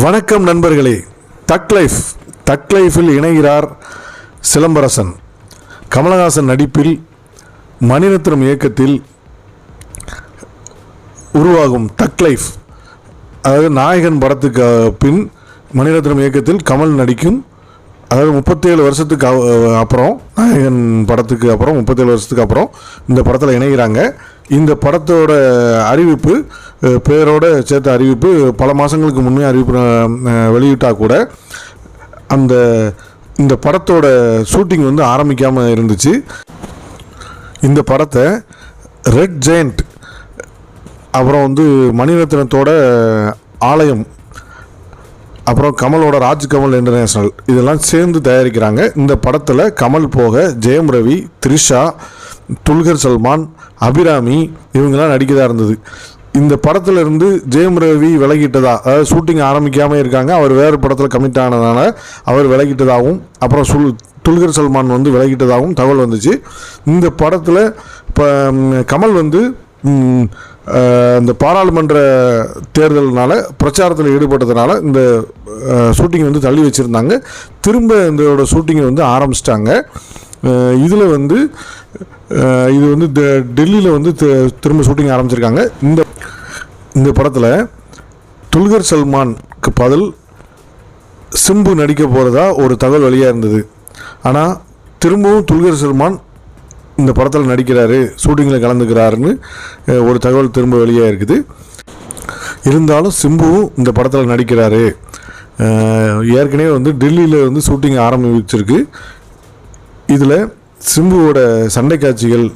வணக்கம் நண்பர்களே. தக் லைஃப் தக் லைஃபில் இணைகிறார் சிலம்பரசன். கமலஹாசன் நடிப்பில் மணிரத்னம் இயக்கத்தில் உருவாகும் தக் லைஃப். அதாவது நாயகன் படத்துக்கு பின் மணிரத்னம் இயக்கத்தில் கமல் நடிக்கும். அதாவது முப்பத்தேழு வருஷத்துக்கு அப்புறம் நாயகன் படத்துக்கு அப்புறம் முப்பத்தேழு வருஷத்துக்கு அப்புறம் இந்த படத்தில் இணைகிறாங்க. இந்த படத்தோட அறிவிப்பு பேரோட சேர்த்த அறிவிப்பு பல மாதங்களுக்கு முன்னே அறிவிப்பு வெளியிட்டால் கூட அந்த இந்த படத்தோட ஷூட்டிங் வந்து ஆரம்பிக்காமல் இருந்துச்சு. இந்த படத்தை ரெட் ஜெயண்ட் அப்புறம் வந்து மணிரத்னத்தோட ஆலயம் அப்புறம் கமலோட ராஜ்கமல் இன்டர்நேஷ்னல் இதெல்லாம் சேர்ந்து தயாரிக்கிறாங்க. இந்த படத்தில் கமல் போக ஜெயம் ரவி த்ரிஷா துல்கர் சல்மான் அபிராமி இவங்கெல்லாம் நடிக்கதாக இருந்தது. இந்த படத்தில் இருந்து ஜெயம் ரவி விலகிட்டதா அதாவது ஷூட்டிங் ஆரம்பிக்காமல் இருக்காங்க. அவர் வேறு படத்தில் கமிட் ஆனதுனால அவர் விலகிட்டதாகவும் அப்புறம் சுல் துல்கர் சல்மான் வந்து விலகிட்டதாகவும் தகவல் வந்துச்சு. இந்த படத்தில் இப்போ கமல் வந்து இந்த பாராளுமன்ற தேர்தல்னால பிரச்சாரத்தில் ஈடுபட்டதுனால இந்த ஷூட்டிங் வந்து தள்ளி வச்சுருந்தாங்க. திரும்ப இதோட ஷூட்டிங்கை வந்து ஆரம்பிச்சிட்டாங்க. இதில் வந்து இது வந்து டெ- டெல்லியில் வந்து திரும்ப ஷூட்டிங் ஆரம்பிச்சிருக்காங்க. இந்த இந்த படத்தில் துல்கர் சல்மானுக்கு பதில் சிம்பு நடிக்க போகிறதா ஒரு தகவல் வெளியாக இருந்தது. ஆனால் திரும்பவும் துல்கர் சல்மான் இந்த படத்தில் நடிக்கிறாரு ஷூட்டிங்கில் கலந்துக்கிறாருன்னு ஒரு தகவல் திரும்ப வெளியாக இருக்குது. இருந்தாலும் சிம்புவும் இந்த படத்தில் நடிக்கிறாரு. ஏற்கனவே வந்து டெல்லியில் வந்து ஷூட்டிங் ஆரம்பிச்சிருக்கு. இதில் சிம்புவோட சண்டை காட்சிகள்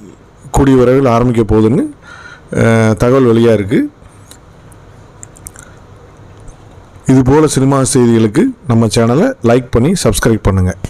கூடிய விரைவில் ஆரம்பிக்க போகுதுன்னு தகவல் வெளியாக இருக்குது இதுபோல் சினிமா செய்திகளுக்கு நம்ம சேனலை லைக் பண்ணி சப்ஸ்கிரைப் பண்ணுங்கள்